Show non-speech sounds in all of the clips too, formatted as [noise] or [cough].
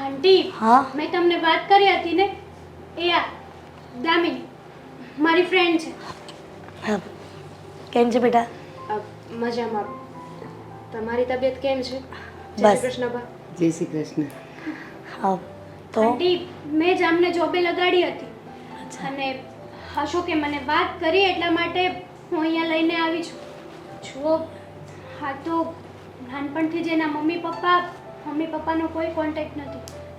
આંટી હા? મેં તમને વાત કરી હતી ને એ આ દામિની મારી ફ્રેન્ડ છે. હા. કેમ છે બેટા? મજામાં. તમારી તબિયત કેમ છે? જય શ્રી કૃષ્ણ બા જય શ્રી કૃષ્ણ. હા તો? આંટી મેં જ આમને જોબે લગાડી હતી. અને અશોકે મને વાત કરી એટલા માટે હું અહીંયા લઈને આવી છું. જુઓ હા તો નાનપણથી જ એના મમ્મી પપ્પા મમ્મી પપ્પાનો કોઈ કોન્ટેક્ટ નથી.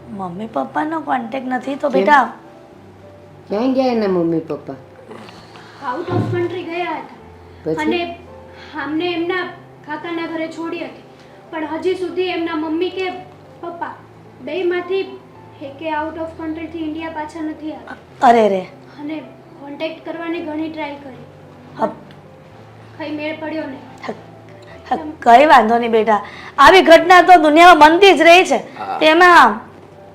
મમ્મી પપ્પાનો કોન્ટેક્ટ નથી તો બેટા? ક્યાં ગયા એના mummy papa? Out of country ગયા હતા. અને અમને એમના કાકાના ઘરે છોડી હતી. પણ હજી સુધી એમના મમ્મી કે પપ્પા બેયમાંથી કે આઉટ ઓફ કન્ટ્રીથી ઇન્ડિયા પાછા નથી આવ્યા. અરે રે. અને કોન્ટેક્ટ કરવાની ઘણી ટ્રાય કરી. હપ. કઈ મેળ પડ્યો નહીં. કઈ વાંધો નહીં બેટા. આવી ઘટના તો દુનિયામાં બનતી જ રહી છે. તેમાં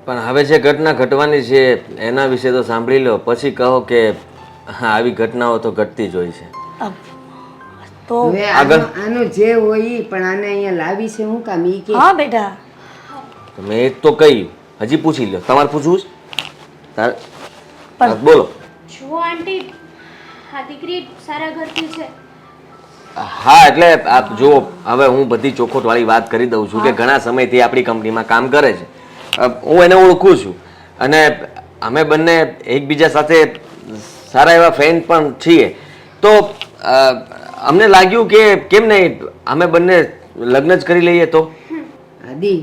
પણ હવે જે ઘટના ઘટવાની છે એના વિશે તો સાંભળી લો. પછી કહો કે હા આવી ઘટનાઓ તો ઘટતી જ હોય છે. તો આગળ. આનો જે હોય ઈ, પણ આને અહીંયા લાવી છે હું કામ ઈ કે હા બેટા. મેં એક તો કહ્યું. હજી પૂછી લો. તમારે પૂછવું છે? તાર બોલો. જો આંટી આ દીકરી સારા ઘરથી છે. હા એટલે આપ જુઓ હવે હું બધી ચોખોટવાળી વાત કરી દઉં છું કે ઘણા સમયથી આપણી કંપનીમાં કામ કરે છે. હું એને ઓળખું છું. અને અમે બંને એકબીજા સાથે સારા એવા ફ્રેન્ડ પણ છીએ. તો અમને લાગ્યું કે કેમ નહીં અમે બંને લગ્ન જ કરી લઈએ તો? આદિ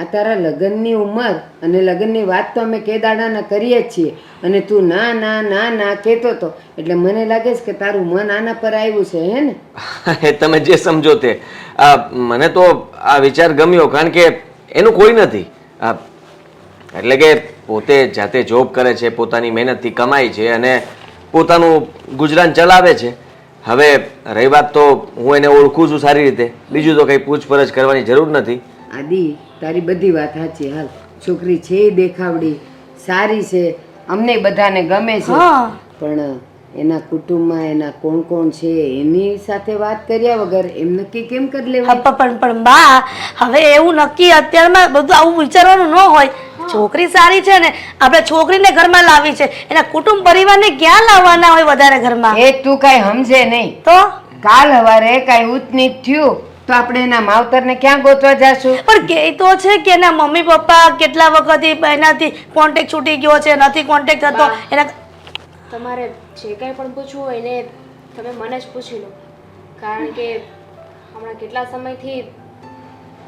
આ તારા લગ્નની ઉંમર અને લગ્નની વાત તો અમે કે દાડાના કરીએ જ છીએ. અને તું ના ના ના ના કહેતો તો. એટલે મને લાગે છે કે તારું મન આના પર આવ્યું છે હે ને? [laughs] તમે જે સમજો તે. આ, મને તો આ વિચાર ગમ્યો કારણ કે એનું કોઈ નથી. એટલે કે પોતે જાતે જોબ કરે છે પોતાની મહેનતથી કમાય છે અને પોતાનું ગુજરાન ચલાવે છે. હવે રહી વાત તો હું એને ઓળખું છું સારી રીતે. બીજું તો કંઈ પૂછપરછ કરવાની જરૂર નથી. આદિ તારી બધી વાત સાચી હાલ. છોકરી છે એ દેખાવડી. સારી છે. અમને બધાને ગમે છે. પણ એના કુટુંબમાં એના કોણ કોણ છે એની સાથે વાત કર્યા વગર એમ નક્કી કેમ કરી લેવા પણ પણ બા હવે એવું નક્કી અત્યારમાં બધું આવું વિચારવાનું ન હોય. છોકરી સારી છે ને આપણે છોકરીને ઘરમાં લાવી છે. એના કુટુંબ પરિવારને ક્યાં લાવવાના હોય વધારે ઘરમાં? એ તું કાંઈ સમજે નહીં. તો? કાલ હવારે કાંઈ ઉત નીચ થયું તો આપણે એના માવતરને ક્યાં ગોતવા જાશું? પણ કે તો છે કે એના મમ્મી પપ્પા કેટલા વખતથી એનાથી કોન્ટેક્ટ છૂટી ગયો છે નથી કોન્ટેક્ટ થતો. એના તમારે જે કંઈ પણ પૂછવું હોય ને તમે મને જ પૂછી લો. કારણ કે હમણાં કેટલા સમયથી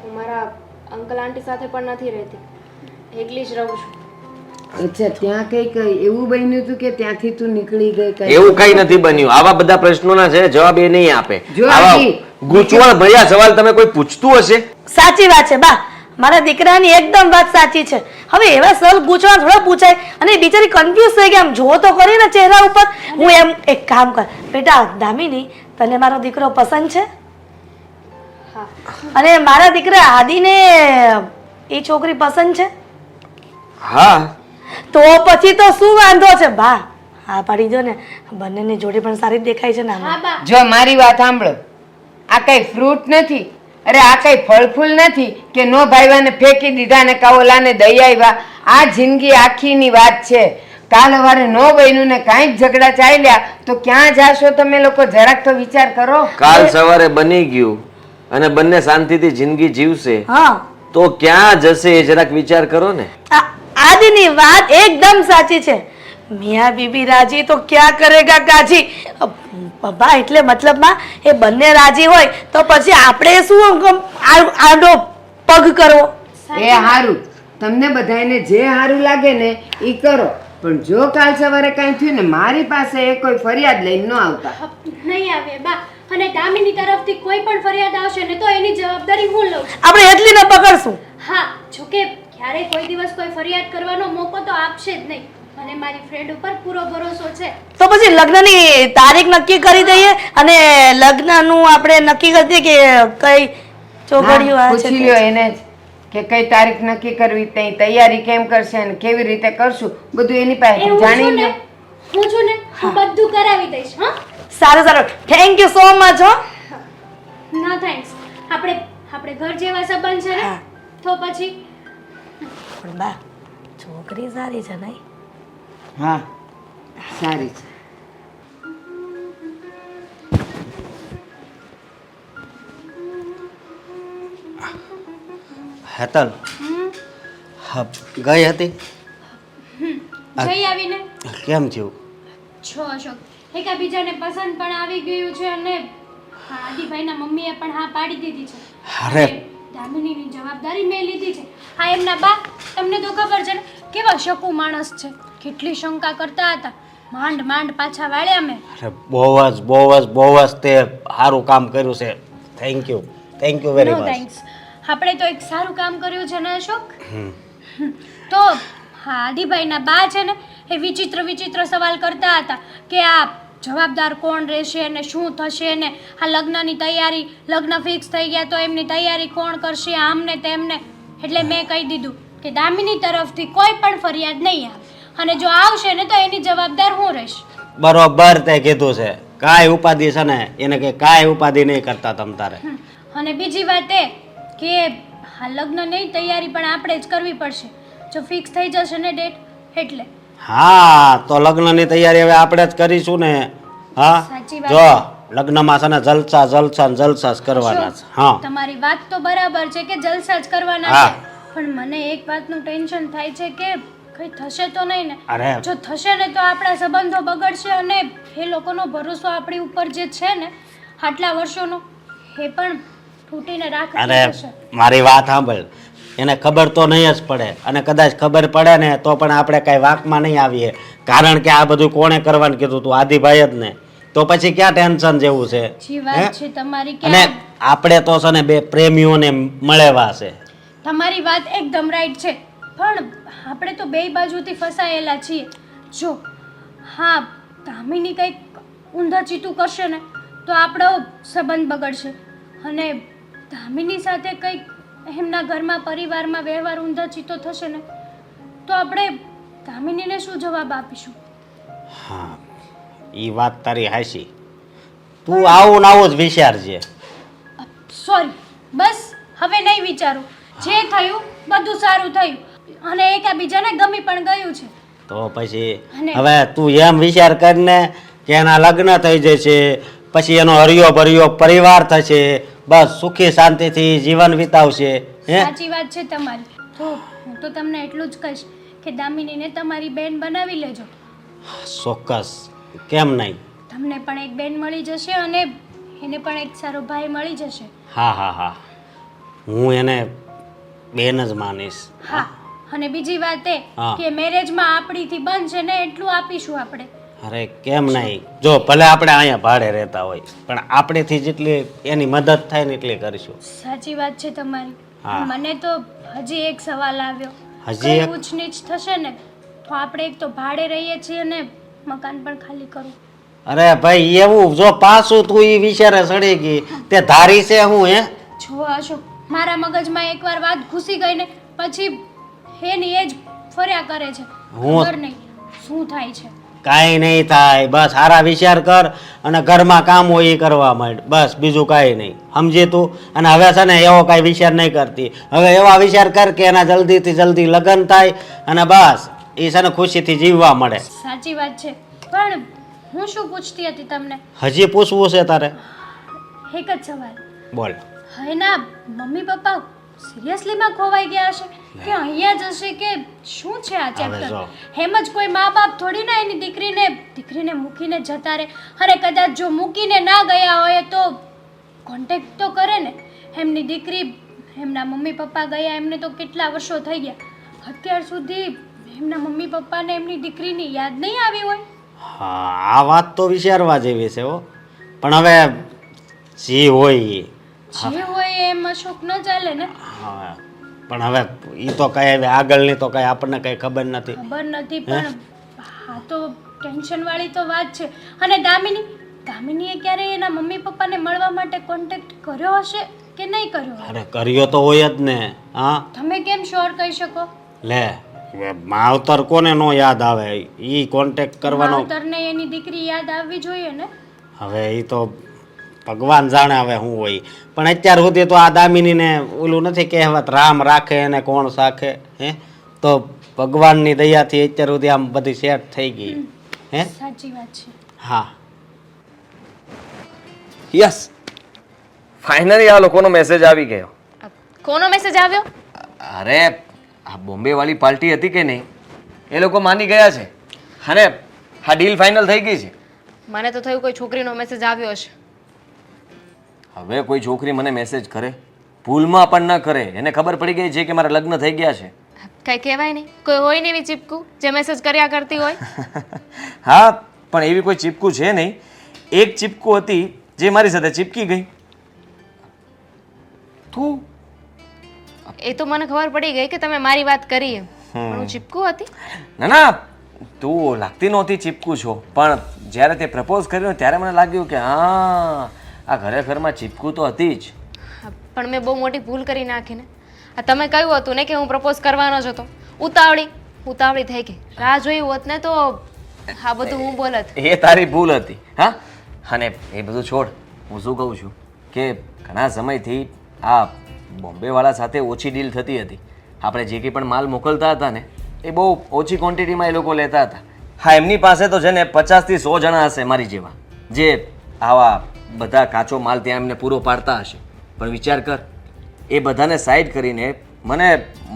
હું મારા અંકલ આંટી સાથે પણ નથી રહેતી. એકલી જ રહું છું. અચ્છા ત્યાં કંઈક એવું બન્યું હતું કે ત્યાંથી તું નીકળી ગઈ કઈ? એવું કઈ નથી બન્યું. આવા બધા પ્રશ્નોના છે જવાબ એ નહીં આપે. જો ગૂંચવણ ભર્યા સવાલ તમે કોઈ પૂછતું હશે? સાચી વાત છે બા. મારા દીકરાની એકદમ વાત સાચી છે. હવે એવા સર ગૂંચવા થોડા પૂછાય અને બિચારી કન્ફ્યુઝ થઈ ગઈ. આમ જો તો કરી ને ચહેરા ઉપર. હું એમ એક કામ કર. બેટા દામિની તને મારો દીકરો પસંદ છે? હા અને મારા દીકરા આદિને એ છોકરી પસંદ છે? હા. તો પછી તો શું વાંધો છે બા? હા પાડી દો ને. બંનેની જોડી પણ સારી જ દેખાય છે ને આમાં. જો મારી વાત સાંભળો. આ કઈ ફ્રૂટ નથી? અરે આ કઈ ફળ ફૂલ નથી કે નો ભાઈવાને ફેંકી દીધા ને કાઓલાને દઈ આવ્યા આ જિંદગી આખીની વાત છે. કાલ સવારે નો બન્યું ને કાંઈ જ ઝઘડા ચાલ્યા તો ક્યાં જાશો તમે લોકો? જરાક તો વિચાર કરો. કાલ સવારે બની ગયું અને બંને શાંતિથી જિંદગી જીવશે. હા. તો ક્યાં જશે એ જરાક વિચાર કરો ને. આજની વાત એકદમ સાચી છે. મિયા બીબી રાજી તો ક્યાં કરેગા કાજી? અ, એટલે મતલબમાં એ બંને રાજી હોય તો પછી આપણે શું આડો પગ કરવો? એ હારું. તમને બધાને જે હારું લાગે ને એ કરો. પણ જો કાલ સવારે કાંઈ થયું ને મારી પાસે એ કોઈ ફરિયાદ લઈને ન આવતા. નહીં આવે બા. અને દામિની તરફથી કોઈ પણ ફરિયાદ આવશે ને તો એની જવાબદારી હું લઉં આપણે એટલી ને પકડશું. હા જોકે ક્યારેય કોઈ દિવસ કોઈ ફરિયાદ કરવાનો મોકો તો આપશે જ નહીં. મને મારી ફ્રેન્ડ ઉપર પૂરો ભરોસો છે. તો પછી લગ્નની તારીખ નક્કી કરી દઈએ અને લગ્નનું આપણે નક્કી કરી દઈએ કે કઈ ચોઘડિયું આ છે પૂછી લ્યો એને જ કે કઈ તારીખ નક્કી કરવી તઈ તૈયારી કેમ કરશે અને કેવી રીતે કરશું બધું એની પાસે જાણી ને હું છું ને હું બધું કરાવી દઈશ હા? સારું સારું. થેન્ક યુ સો મચ હો. ના થેન્ક્સ આપણે આપણે ઘર જેવા સંબંધ છે ને તો પછી પણ બા છોકરી સારી છે નહીં. હા સારી છે. હેતલ ગઈ હતી? ગઈ આવીને? કેમ થયું? છો અશોક. એકાબીજાને પસંદ પણ આવી ગયું છે અને આદિભાઈના મમ્મીએ પણ હા પાડી દીધી છે. અરે. દામિનીની જવાબદારી મેં લીધી છે. હા એમના બા તમને તો ખબર છે ને કેવા શકુ માણસ છે. કેટલી શંકા કરતા હતા. માંડ માંડ પાછા વાળ્યા મેં. અરે બહુ જ બહુ જ બહુ જ તે સારું કામ કર્યું છે. Thank you thank you very no much thanks આપણે તો એક સારું કામ કર્યું છે ને અશોક? તો હા આદિભાઈના બા છે ને એ વિચિત્ર વિચિત્ર સવાલ કરતા હતા કે આ જવાબદાર કોણ રહેશે ને શું થશે ને? આ લગ્નની તૈયારી લગ્ન ફિક્સ થઈ ગયા તો એમની તૈયારી કોણ કરશે આમ ને તેમને? એટલે મેં કહી દીધું કે દામિની તરફથી કોઈ પણ ફરિયાદ નહીં આવે. અને જો આવશે ને તો એની જવાબદાર હું રહીશ. બરોબર તે કીધું છે. કાંઈ ઉપાધિ છે ને એને કે કાંઈ ઉપાધિ નહીં કરતા તમ તારે. અને બીજી વાત એ કે આ લગ્નની તૈયારી પણ આપણે જ કરવી પડશે. જો ફિક્સ થઈ જશે ને ડેટ એટલે. હા તો લગ્નની તૈયારી હવે આપણે જ કરીશું ને. હા સાચી વાત. જો લગ્નમાં છે ને જલસા જલસા ને જલસા જ કરવાના છે. હા. તમારી વાત તો બરાબર છે કે જલસા જ કરવાના હા. છે. પણ મને એક વાતનું ટેન્શન થાય છે કે કઈ થશે તો નહીં ને. અરે. જો થશે ને તો આપણા સંબંધો બગડશે અને એ લોકોનો ભરોસો આપણી ઉપર જે છે ને આટલા વર્ષોનો એ પણ તૂટીને રાખ અરે મારી વાત સાંભળ. એને ખબર તો નહીં જ પડે. અને કદાચ ખબર પડે ને તો પણ આપણે કાંઈ વાંકમાં નહીં આવીએ. કારણ કે આ બધું કોણે કરવાનું કીધું તું? આદિભાઈ જ ને. તો પછી ક્યાં ટેન્શન જેવું છે? અને આપણે તો છે ને બે પ્રેમીઓને મળેવા છે. તમારી વાત એકદમ રાઈટ છે. પણ આપણે તો બે બાજુથી ફસાયેલા છીએ. જો હા દામિની કંઈક ઊંધા ચીતું કરશે ને તો આપણો સંબંધ બગડશે. અને ધામીની સાથે કંઈક એમના ઘરમાં પરિવારમાં વ્યવહાર ઊંધા ચીતો થશે ને તો આપણે દામિનીને શું જવાબ આપીશું? હા એ વાત તારી હાશી તું આવું ને આવું જ વિચારજે. સોરી બસ હવે નહીં વિચારું. જે થયું બધું સારું થયું. અને એકાબીજાને ગમી પણ ગયું છે. તો પછી હવે તું એમ વિચાર કરીને કે એના લગ્ન થઈ જશે પછી એનો હરિયો ભર્યો પરિવાર થશે બસ સુખી શાંતિથી જીવન વિતાવશે હે? સાચી વાત છે તમારી. તો હું તો તમને એટલું જ કહીશ કે દામિનીને તમારી બેન બનાવી લેજો. ચોક્કસ. કેમ નહીં? તમને પણ એક બેન મળી જશે અને એને પણ એક સારો ભાઈ મળી જશે. હા હા હા. હું એને બેન જ માનીશ હા. અને બીજી વાત એ હા. કે મેરેજમાં આપણીથી બનશે ને એટલું આપીશું આપણે. અરે કેમ નહીં? જો ભલે આપણે અહીંયા ભાડે રહેતા હોય પણ આપણેથી જેટલી એની મદદ થાય ને એટલી કરીશું. સાચી વાત છે તમારી. મને તો હજી એક સવાલ આવ્યો. હજી કઈ એક? ઊંચ નીચ થશે ને તો આપણે એક તો ભાડે રહીએ છીએ અને મકાન પણ ખાલી કરવું. અરે ભાઈ એવું જો પાછું તું એ વિચારે સડી ગઈ તે ધારી છે હું હે? જો અશોક મારા મગજમાં એકવાર વાત ઘૂસી ગઈ ને પછી એની એ જ ફર્યા કરે છે. ખબર નહીં શું થાય છે. કાંઈ નહીં થાય. બસ સારા વિચાર કર અને ઘરમાં કામ હોય એ કરવા માંડ. બસ બીજું કાંઈ નહીં. સમજી તું? અને હવે છે ને એવો કાંઈ વિચાર નહીં કરતી. હવે એવા વિચાર કર કે એના જલ્દીથી જલ્દી લગ્ન થાય અને બસ એ છે ને ખુશીથી જીવવા મળે. સાચી વાત છે. પણ હું શું પૂછતી હતી તમને? હજી પૂછવું છે તારે? એક જ સવાલ. બોલ. એના મમ્મી પપ્પા સિરિયસલીમાં ખોવાઈ ગયા હશે? કે અહીંયા જ હશે કે શું છે આ ચેપ્ટર હેમ જ. કોઈ મા બાપ થોડી ના એની દીકરીને દીકરીને મૂકીને જતા રહે. અને કદાચ જો મૂકીને ના ગયા હોય તો કોન્ટેક્ટ તો કરે ને. એમની દીકરી એમના મમ્મી પપ્પા ગયા એમને તો કેટલા વર્ષો થઈ ગયા. અત્યાર સુધી એમના મમ્મી પપ્પાને એમની દીકરીની યાદ નહીં આવી હોય. હા આ વાત તો વિચારવા જેવી છે હો. પણ હવે જે હોય જે હોય એમાં શોખ ન ચાલે ને? હા. પણ હવે એ તો કઈ હવે આગળની તો કઈ આપણને કઈ ખબર નથી. ખબર નથી પણ હા તો ટેન્શન વાળી તો વાત છે. અને દામિની દામિનીએ ક્યારે એના મમ્મી પપ્પાને મળવા માટે કોન્ટેક્ટ કર્યો હશે કે નહીં કર્યો? અરે કર્યો તો હોય જ ને હા? તમે કેમ શ્યોર કહી શકો? લે માવતર કોને નો યાદ આવે? ઈ કોન્ટેક્ટ કરવાનો માવતરને એની દીકરી યાદ આવવી જોઈએ ને? હવે એ તો ભગવાન જાણે હવે શું હોય. પણ અત્યાર સુધી તો આ દામિનીને ઓલું નથી કહેવત રામ રાખે અને કોણ સાખે હે? તો ભગવાનની દયાથી અત્યાર સુધી આમ બધી સેટ થઈ ગઈ હે? સાચી વાત છે. હા. યસ. ફાઇનલી આ લોકોનો મેસેજ આવી ગયો. કોનો મેસેજ આવ્યો? અરે આ બોમ્બે વાળી પાર્ટી હતી કે નહીં? એ લોકો માની ગયા છે. અને આ ડીલ ફાઇનલ થઈ ગઈ છે. મને તો થયું કોઈ છોકરીનો મેસેજ આવ્યો છે હવે કોઈ છોકરી મને મેસેજ કરે ભૂલમાં પણ ન કરે એને ખબર પડી ગઈ છે કે મારા લગ્ન થઈ ગયા છે. કઈ કહેવાય નહીં. કોઈ હોય ને એવી ચીપકું જે મેસેજ કર્યા કરતી હોય? [laughs] હા પણ એવી કોઈ ચીપકું છે નહીં. એક ચીપકું હતી જે મારી સાથે ચીપકી ગઈ. તું? એ તો મને ખબર પડી ગઈ કે તમે મારી વાત કરી એમ. પણ હું ચીપકું હતી? ના ના તું લાગતી નહોતી ચીપકું છો. પણ જ્યારે તે પ્રપોઝ કર્યો ત્યારે મને લાગ્યું કે હા આ ઘરે ઘરમાં ચીપકું તો હતી જ. પણ મેં બહુ મોટી ભૂલ કરી નાખીને. આ તમે કહ્યું હતું ને કે હું પ્રપોઝ કરવાનો જ હતો. ઉતાવળી ઉતાવળી થઈ ગઈ. રાહ જોઈ હોત ને તો આ બધું હું બોલત. એ તારી ભૂલ હતી હા? અને એ બધું છોડ હું શું કહું છું કે ઘણા સમયથી આ બોમ્બેવાળા સાથે ઓછી ડીલ થતી હતી. આપણે જે કંઈ પણ માલ મોકલતા હતા ને એ બહુ ઓછી ક્વોન્ટિટીમાં એ લોકો લેતા હતા. હા એમની પાસે તો છે ને પચાસથી સો જણા હશે મારી જેવા. જે આવા બધા કાચો માલ ત્યાં એમને પૂરો પાડતા હશે. પણ વિચાર કર એ બધાને સાઈડ કરીને મને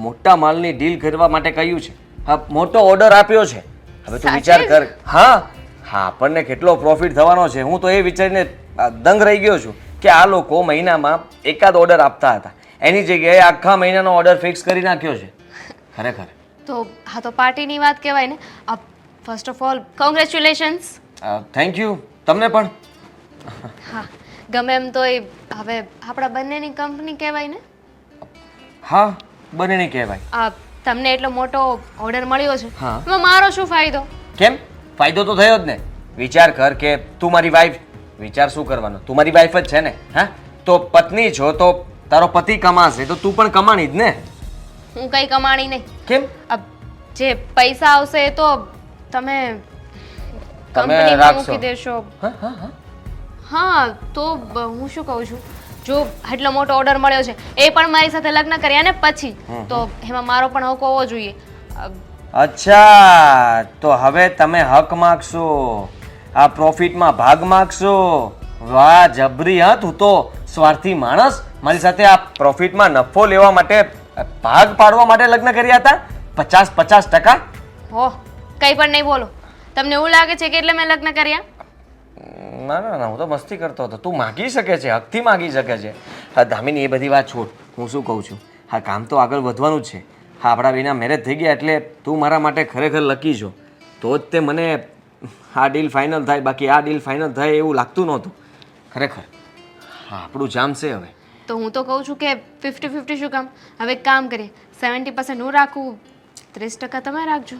મોટા માલની ડીલ કરવા માટે કહ્યું છે. હા મોટો ઓર્ડર આપ્યો છે. હવે તું વિચાર કર. હા હા આપણને કેટલો પ્રોફિટ થવાનો છે હું તો એ વિચારીને દંગ રહી ગયો છું કે આ લોકો મહિનામાં એકાદ ઓર્ડર આપતા હતા. એની જગ્યાએ આખા મહિનાનો ઓર્ડર ફિક્સ કરી નાખ્યો છે. ખરેખર. તો હા તો પાર્ટીની વાત કહેવાય ને. First of all congratulations thank you તમને પણ. હા ગમે એમ તોય હવે આપણા બંનેની કંપની કહેવાય ને? હા બંનેની કહેવાય. આ તમને એટલો મોટો ઓર્ડર મળ્યો છે. હા. એમાં મારો શું ફાયદો? કેમ? ફાયદો તો થયો જ ને. વિચાર કર કે તું મારી વાઈફ વિચાર શું કરવાનો? તું મારી વાઈફ જ છે ને હા? તો પત્ની છો તો તારો પતિ કમાશે તો તું પણ કમાણી જ ને. હું કઈ કમાણી નહીં. કેમ? આ જે પૈસા આવશે એ તો તમે કંપનીમાં રાખશો. મૂકી દેશો. હા હા હા. હા તો હું શું કહું છું? જો આટલો મોટો ઓર્ડર મળ્યો છે એ પણ મારી સાથે લગ્ન કર્યા ને પછી તો એમાં મારો પણ હક હોવો જોઈએ. અચ્છા તો હવે તમે હક માગશો આ પ્રોફિટમાં ભાગ માગશો. વાહ જબરી હા તું તો સ્વાર્થી માણસ. મારી સાથે આ પ્રોફિટમાં નફો લેવા માટે ભાગ પાડવા માટે લગ્ન કર્યા હતા. પચાસ પચાસ ટકા. હો કંઈ પણ નહીં બોલો. તમને એવું લાગે છે કે એટલે મેં લગ્ન કર્યા? ના ના ના હું તો મસ્તી કરતો હતો. તું માગી શકે છે હકથી માગી શકે છે. હા દામિની એ બધી વાત છોડ. હું શું કહું છું? હા કામ તો આગળ વધવાનું જ છે. હા આપણા બેના મેરેજ થઈ ગયા એટલે તું મારા માટે ખરેખર લકી છો. તો જ તે મને આ ડીલ ફાઇનલ થાય. બાકી આ ડીલ ફાઇનલ થાય એવું લાગતું નહોતું. ખરેખર. હા આપણું જામશે હવે. તો હું તો કહું છું કે ફિફ્ટી ફિફ્ટી શું કામ? હવે એક કામ કરીએ. સેવન્ટી પર્સન્ટ હું રાખું ત્રીસ ટકા તમે રાખજો.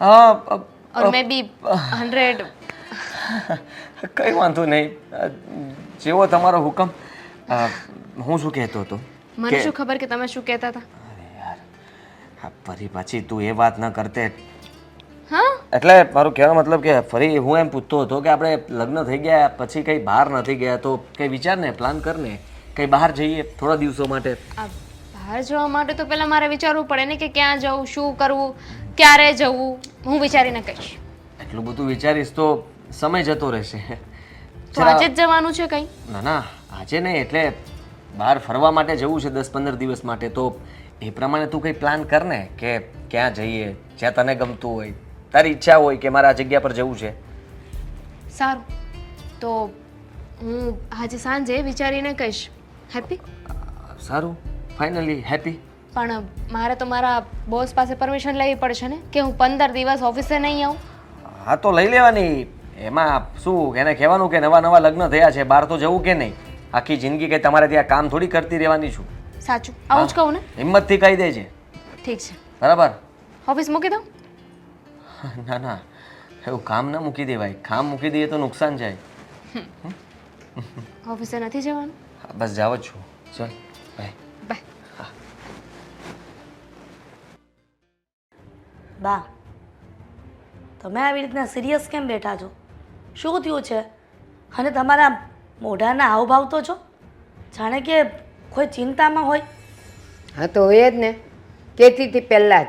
હા ઓર મે બી હંડ્રેડ કંઈ વાંધો નહીં. જેવો તમારો હુકમ. હું શું કહેતો હતો? મને શું ખબર કે તમે શું કહેતા હતા? અરે યાર હા ફરી પાછી તું એ વાત ન કરતે. હા? એટલે મારું કહેવાનો મતલબ કે ફરી હું એમ પૂછતો હતો કે આપણે લગ્ન થઈ ગયા પછી કંઈ બહાર નથી ગયા તો કંઈ વિચાર ને પ્લાન કર ને કંઈ બહાર જઈએ થોડા દિવસો માટે. બહાર જવા માટે તો પહેલા મારે વિચારવું પડે ને કે ક્યાં જવું શું કરવું ક્યારે જવું હું વિચારીને કહીશ. એટલું બધું વિચારીશ તો સમય જતો રહેશે. તો આજે જ જવાનું છે કંઈ? ના ના આજે નહીં એટલે બહાર ફરવા માટે જવું છે દસ પંદર દિવસ માટે. તો એ પ્રમાણે તું કંઈ પ્લાન કર ને કે ક્યાં જઈએ જ્યાં તને ગમતું હોય. તારી ઈચ્છા હોય કે મારે આ જગ્યા પર જવું છે. સારું. તો હું આજે સાંજે વિચારીને કહીશ. હેપી સારું. ફાઇનલી હેપી પણ મારે તો મારા બોસ પાસે પરમિશન લેવી પડશે ને કે હું પંદર દિવસ ઓફિસે નહીં આવું? હા તો લઈ લેવાની. એમાં શું એને કહેવાનું કે નવા નવા લગ્ન થયા છે બહાર તો જવું કે નહીં? આખી જિંદગી કે તમારે ત્યાં કામ થોડી કરતી રહેવાની છું. સાચું. આવું જ કહું ને? હિંમતથી કહી દેજે. ઠીક છે. બરાબર? ઓફિસ મૂકી દઉં? ના ના. એવું કામ ના મૂકી દેવાય. કામ મૂકી દઈએ તો નુકસાન જાય. ઓફિસે નથી જવાનું? બસ જાવ જ છું. ચલ બાય. બાય. બા તમે આવી રીતના સિરિયસ કેમ બેઠા છો? શું થયું છે? અને તમારા મોઢાના હાવભાવ તો છો? જાણે કે કોઈ ચિંતામાં હોય. હા તો હોય જ ને. કહેતી હતી પહેલાં જ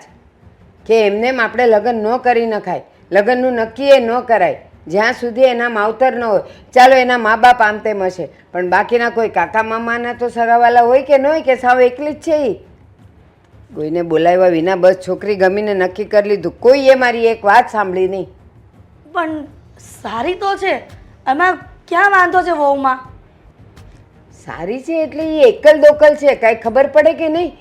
કે એમને આપણે લગ્ન ન કરી નખાય. લગ્નનું નક્કી એ ન કરાય. જ્યાં સુધી એના માવતર ન હોય. ચાલો એના મા બાપ આમ તેમ હશે. પણ બાકીના કોઈ કાકા મામાના તો સગાવાલા હોય કે ન હોય કે સાવ એકલી જ છે એ કોઈને બોલાવ્યા વિના બસ છોકરી ગમીને નક્કી કરી લીધું. કોઈએ મારી એક વાત સાંભળી નહીં. પણ સારી તો છે એમાં ક્યાં વાંધો છે વહુમાં? સારી છે એટલે એ એકલ દોકલ છે કાંઈ ખબર પડે કે નહીં?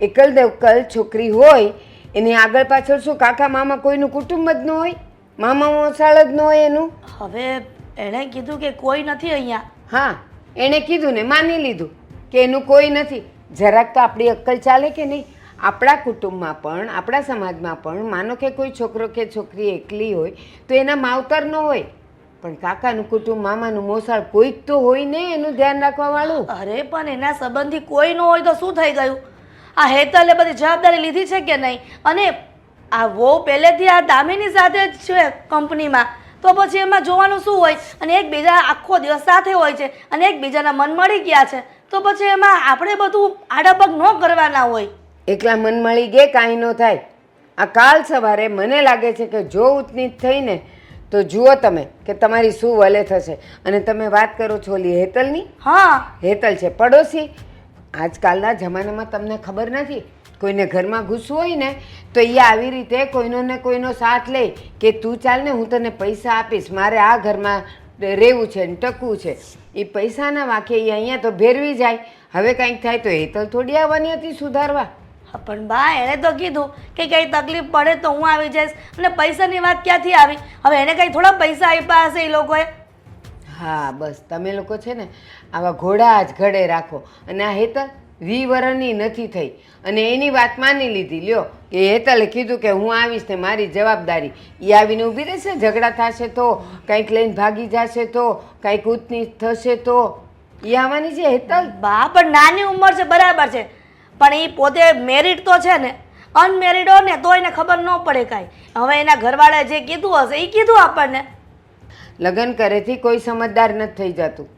એકલ દોકલ છોકરી હોય એની આગળ પાછળ શું કાકા મામા કોઈનું કુટુંબ જ ન હોય? મામા મોસાળ જ ન હોય એનું? હવે એણે કીધું કે કોઈ નથી અહીંયા. હા એણે કીધું ને માની લીધું કે એનું કોઈ નથી. જરાક તો આપણી અક્કલ ચાલે કે નહીં? આપણા કુટુંબમાં પણ, આપણા સમાજમાં પણ, માનો કે કોઈ છોકરો કે છોકરી એકલી હોય, તો એના માવતર ન હોય. પણ કાકાનું કુટુંબ, મામાનું મોસાળ કોઈક તો હોય ને એનું ધ્યાન રાખવા વાળું. અરે, પણ એના સંબંધી કોઈ ન હોય તો શું થઈ ગયું? આ હેતલે બધી જવાબદારી લીધી છે કે નહીં? અને આ વો પહેલેથી આ દામિની સાથે જ છે કંપનીમાં. તો પછી એમાં જોવાનું શું હોય? અને એકબીજા આખો દિવસ સાથે હોય છે અને એકબીજાના મન મળી ગયા છે. તો પછી એમાં આપણે બધું આડાપગ ન કરવાના હોય. એકલા મન મળી ગે કાંઈ ન થાય. આ કાલ સવારે મને લાગે છે કે જો ઉતનીત થઈને તો જુઓ તમે કે તમારી શું વલે થશે. અને તમે વાત કરો છો ઓલી હેતલની? હા. હેતલ છે પડોશી. આજકાલના જમાનામાં તમને ખબર નથી કોઈને ઘરમાં ઘૂસવું હોય ને તો એ આવી રીતે કોઈનો ને કોઈનો સાથ લે કે તું ચાલ ને હું તને પૈસા આપીશ. મારે આ ઘરમાં રહેવું છે ને ટકવું છે. એ પૈસાના વાંકે એ અહીંયા તો ભેરવી જાય. હવે કંઈક થાય તો હેતલ થોડી આવવાની હતી સુધારવા. હા, પણ બા એણે તો કીધું કે કંઈ તકલીફ પડે તો હું આવી જઈશ. અને પૈસાની વાત ક્યાંથી આવી? હવે એને કંઈ થોડા પૈસા આપ્યા હશે એ લોકોએ? હા બસ તમે લોકો છે ને આવા ઘોડા જ ઘડે રાખો. અને આ હેતલ વિવરણની નથી થઈ. અને એની વાત માની લીધી. લ્યો કે હેતલે કીધું કે હું આવીશ ને મારી જવાબદારી એ આવીને ઊભી રહેશે? ઝઘડા થશે તો? કંઈક લઈને ભાગી જશે તો? કંઈક ઉતની થશે તો? એ આવવાની છે હેતલ? બા પણ નાની ઉંમર છે બરાબર છે. પણ એ પોતે મેરિડ તો છે ને અનમેરિડ હોય ને તો એને ખબર ન પડે કાંઈ. હવે એના ઘરવાળાએ જે કીધું હશે એ કીધું આપણને. લગ્ન કરેથી કોઈ સમજદાર નથી થઈ જતું.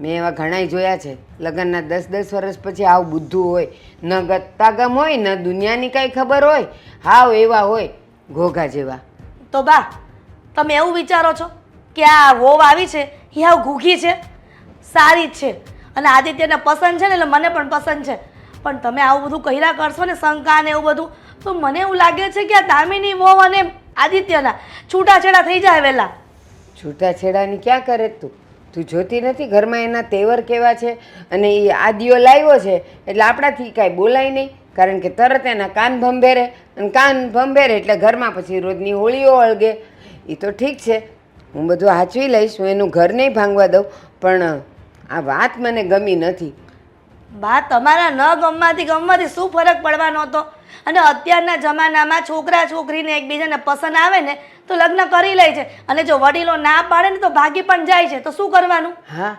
મેં એવા ઘણાય જોયા છે. લગ્નના દસ દસ વર્ષ પછી આવું બુદ્ધું હોય. ન ગત્તાગમ હોય ન દુનિયાની કાંઈ ખબર હોય હાવ એવા હોય ઘોઘા જેવા. તો બા તમે એવું વિચારો છો કે આ વોવ આવી છે એ આવ ઘૂઘી છે? સારી જ છે. અને આદિત્યને પસંદ છે ને એટલે મને પણ પસંદ છે. પણ તમે આવું બધું કહ્યા કરશો ને શંકા ને એવું બધું, તો મને એવું લાગે છે કે આ દામિની વહુ અને આદિત્યના છૂટાછેડા થઈ જાય વહેલા. છૂટાછેડાની ક્યાં કરે તું? તું જોતી નથી ઘરમાં એના તેવર કેવા છે અને એ આદિઓ લાવ્યો છે? એટલે આપણાથી કાંઈ બોલાય નહીં, કારણ કે તરત એના કાન ભંભેરે અને કાન ભંભેરે એટલે ઘરમાં પછી રોજની હોળીઓ અળગે. એ તો ઠીક છે, હું બધું હાચવી લઈશ, હું એનું ઘર નહીં ભાંગવા દઉં, પણ આ વાત મને ગમી નથી. બા તમારા ન ગમવાથી ગમવાથી શું ફરક પડવાનો હતો? અને અત્યારના જમાનામાં છોકરા છોકરીને એકબીજાને પસંદ આવે ને તો લગ્ન કરી લે છે. અને જો વડીલો ના પાડે ને તો ભાગી પણ જાય છે. તો શું કરવાનું? હા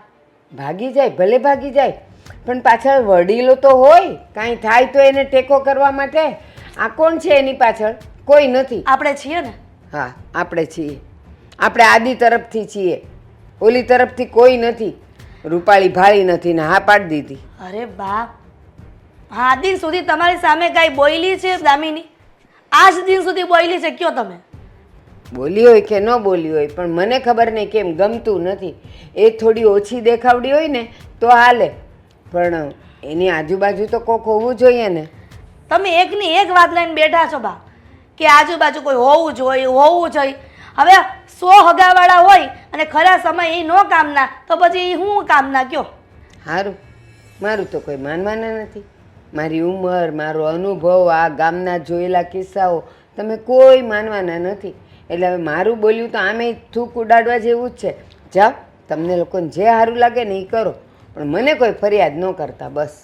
ભાગી જાય ભલે ભાગી જાય. પણ પાછળ વડીલો તો હોય કાંઈ થાય તો એને ટેકો કરવા માટે. આ કોણ છે એની પાછળ? કોઈ નથી. આપણે છીએ ને. હા આપણે છીએ. આપણે આદિ તરફથી છીએ. ઓલી તરફથી કોઈ નથી. રૂપાળી ભાળી નથી ને હા પાડી દીધી. અરે બા હા દિન સુધી તમારી સામે કાંઈ બોયલી છે દામિની? આજ દિન સુધી બોયલી છે કયો તમે? બોલી હોય કે ન બોલી હોય પણ મને ખબર નહીં કેમ ગમતું નથી. એ થોડી ઓછી દેખાવડી હોય ને તો હાલે. પણ એની આજુબાજુ તો કોક હોવું જોઈએ ને. તમે એકની એક વાત લઈને બેઠા છો બા કે આજુબાજુ કોઈ હોવું જોઈએ હોવું જોઈએ હવે સો હગાવાળા હોય અને ખરા સમય એ નો કામના તો પછી એ હું કામના કયો? સારું મારું તો કોઈ માનવાના નથી. મારી ઉંમર મારો અનુભવ આ ગામના જોયેલા કિસ્સાઓ તમે કોઈ માનવાના નથી. એટલે હવે મારું બોલ્યું તો આમે થૂક ઉડાડવા જેવું જ છે. જાઓ તમને લોકોને જે સારું લાગે ને એ કરો. પણ મને કોઈ ફરિયાદ ન કરતા બસ.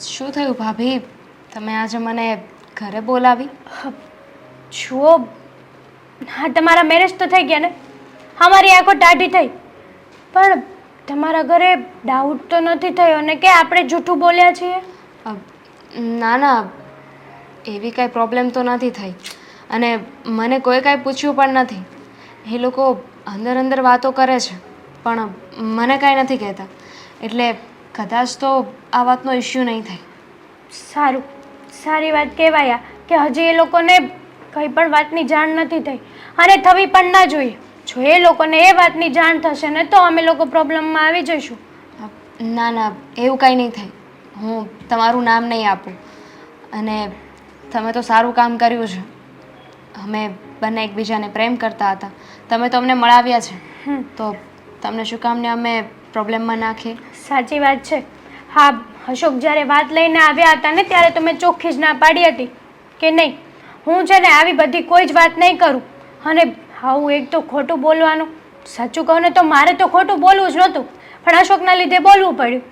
શું થયું ભાભી? તમે આજે મને ઘરે બોલાવી? જુઓ હા તમારા મેરેજ તો થઈ ગયા ને? અમારી આંખો ટાઢી થઈ. પણ તમારા ઘરે ડાઉટ તો નથી થયો ને કે આપણે જૂઠું બોલ્યા છીએ? ના ના. એવી કાંઈ પ્રોબ્લેમ તો નથી થઈ. અને મને કોઈ કાંઈ પૂછ્યું પણ નથી. એ લોકો અંદર અંદર વાતો કરે છે પણ મને કાંઈ નથી કહેતા. એટલે કદાચ તો આ વાતનો ઇશ્યુ નહીં થાય. સારું. સારી વાત કહેવાય કે હજી એ લોકોને કંઈ પણ વાતની જાણ નથી થઈ. અને થવી પણ ના જોઈએ. જો એ લોકોને એ વાતની જાણ થશે ને તો અમે લોકો પ્રોબ્લેમમાં આવી જઈશું. ના ના એવું કંઈ નહીં થાય. હું તમારું નામ નહીં આપું. અને તમે તો સારું કામ કર્યું છે. અમે બંને એકબીજાને પ્રેમ કરતા હતા. તમે તો અમને મળાવ્યા છે. તો તમને શું કામને અમે પ્રોબ્લેમમાં નાખીએ? સાચી વાત છે. હા અશોક જ્યારે વાત લઈને આવ્યા હતા ને ત્યારે તો મેં ચોખ્ખી જ ના પાડી હતી. કે નહીં? હું છે ને આવી બધી કોઈ જ વાત નહીં કરું. અને આવું એક તો ખોટું બોલવાનું. સાચું કહું ને તો મારે તો ખોટું બોલવું જ નહોતું. પણ અશોકના લીધે બોલવું પડ્યું.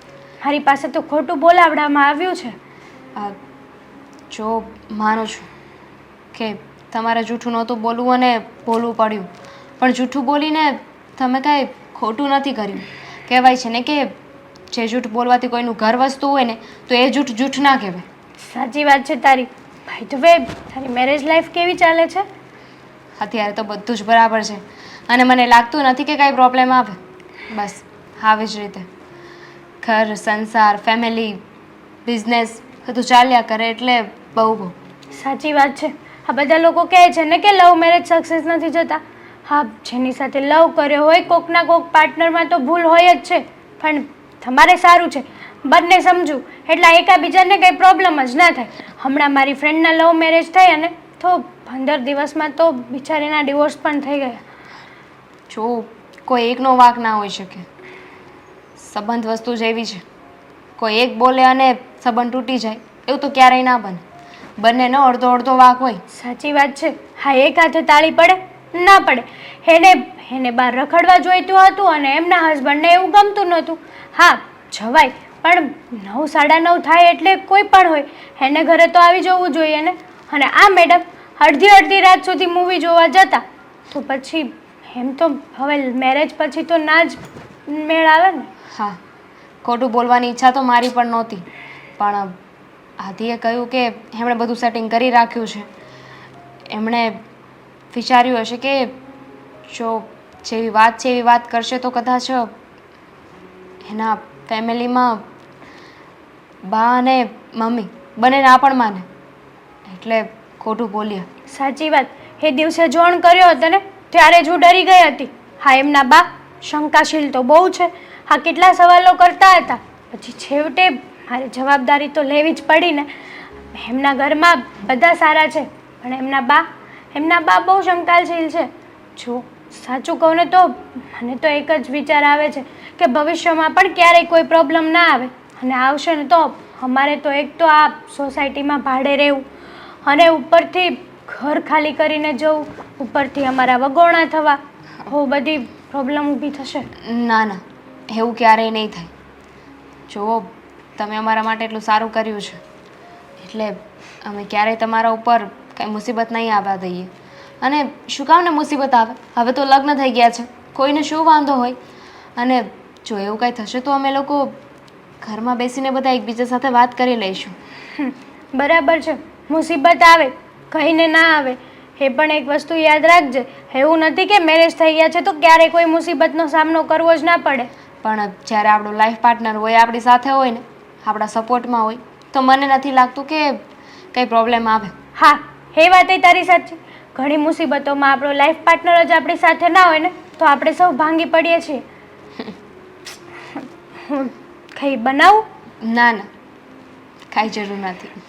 મારી પાસે તો ખોટું બોલાવડામાં આવ્યું છે. જો માનું છું કે તમારે જૂઠું નહોતું બોલવું અને બોલવું પડ્યું. પણ જૂઠું બોલીને તમે કાંઈ ખોટું નથી કર્યું. કહેવાય છે ને કે જે જૂઠ બોલવાથી કોઈનું ઘર વસ્તુ હોય ને તો એ જૂઠ જૂઠ ના કહેવાય. સાચી વાત છે તારી. ભાઈ તો વે તારી મેરેજ લાઈફ કેવી ચાલે છે? અત્યારે તો બધું જ બરાબર છે. અને મને લાગતું નથી કે કાંઈ પ્રોબ્લેમ આવે. બસ આવી જ રીતે. ઘર સંસાર ફેમિલી બિઝનેસ બધું ચાલ્યા કરે એટલે બહુ બહુ. સાચી વાત છે. આ બધા લોકો કહે છે ને કે લવ મેરેજ સક્સેસ નથી જતા. હા જેની સાથે લવ કર્યો હોય કોકના કોક પાર્ટનરમાં તો ભૂલ હોય જ છે. પણ તમારે સારું છે. બંને સમજુ. એટલે એકાબીજાને કંઈ પ્રોબ્લેમ જ ના થાય. હમણાં મારી ફ્રેન્ડના લવ મેરેજ થઈ અને તો પંદર દિવસમાં તો બિચારીના ડિવોર્સ પણ થઈ ગયા. જો કોઈ એકનો વાક ના હોઈ શકે. સંબંધ વસ્તુ જ એવી છે. કોઈ એક બોલે અને સંબંધ તૂટી જાય. એવું તો ક્યારેય ના બને. બંનેનો અડધો અડધો વાક હોય. સાચી વાત છે. હા એક હાથે તાળી પડે ના પડે. એને એને બહાર રખડવા જોઈતું હતું અને એમના હસબન્ડને એવું ગમતું નહોતું. હા જવાય. પણ નવ સાડા નવ થાય એટલે કોઈ પણ હોય, એને ઘરે તો આવી જવું જોઈએ ને? અને આ મેડમ અડધી અડધી રાત સુધી મૂવી જોવા જતા, તો પછી એમ તો હવે મેરેજ પછી તો ના જ મેળ આવે ને? હા, ખોટું બોલવાની ઈચ્છા તો મારી પણ નહોતી. પણ આદિએ કહ્યું કે એમણે બધું સેટિંગ કરી રાખ્યું છે. એમણે વિચાર્યું હશે કે જો જેવી વાત છે એવી વાત કરશે તો કદાચ એના ફેમિલીમાં બા અને મમ્મી, બંને ના પણ માને. એટલે ખોટું બોલ્યા. સાચી વાત. એ દિવસે જોણ કર્યો હતો ને, ત્યારે જ હું ડરી ગઈ હતી. હા, એમના બા શંકાશીલ તો બહુ છે. હા, કેટલા સવાલો કરતા હતા. પછી છેવટે મારે જવાબદારી તો લેવી જ પડી ને. એમના ઘરમાં બધા સારા છે, પણ એમના બા એમના બા બહુ શંકાશીલ છે. જો સાચું કહું ને તો મને તો એક જ વિચાર આવે છે કે ભવિષ્યમાં પણ ક્યારેય કોઈ પ્રોબ્લેમ ના આવે. અને આવશે ને તો અમારે તો એક તો આ સોસાયટીમાં ભાડે રહેવું અને ઉપરથી ઘર ખાલી કરીને જવું, ઉપરથી અમારા વગોણા થવા, બહુ બધી પ્રોબ્લેમ ઊભી થશે. ના ના, એવું ક્યારેય નહીં થાય. જુઓ, તમે અમારા માટે એટલું સારું કર્યું છે. એટલે અમે ક્યારેય તમારા ઉપર કંઈ મુસીબત નહીં આવવા દઈએ. અને શું કામ ને મુસીબત આવે? હવે તો લગ્ન થઈ ગયા છે. કોઈને શું વાંધો હોય? અને જો એવું કાંઈ થશે તો અમે લોકો ઘરમાં બેસીને બધા એકબીજા સાથે વાત કરી લઈશું. બરાબર છે. મુસીબત આવે કહીને ના આવે એ પણ એક વસ્તુ યાદ રાખજે. એવું નથી કે મેરેજ થઈ ગયા છે તો ક્યારેય કોઈ મુસીબતનો સામનો કરવો જ ના પડે. પણ જ્યારે આપણો લાઈફ પાર્ટનર હોય આપણી સાથે હોય ને આપણા સપોર્ટમાં હોય તો મને નથી લાગતું કે કંઈ પ્રોબ્લેમ આવે. હા એ વાત એ તારી સાચી. ઘણી મુસીબતોમાં આપણો લાઈફ પાર્ટનર જ આપણી સાથે ના હોય ને તો આપણે સૌ ભાંગી પડીએ છીએ. [laughs] કંઈ બનાવું? ના ના. કાંઈ જરૂર નથી.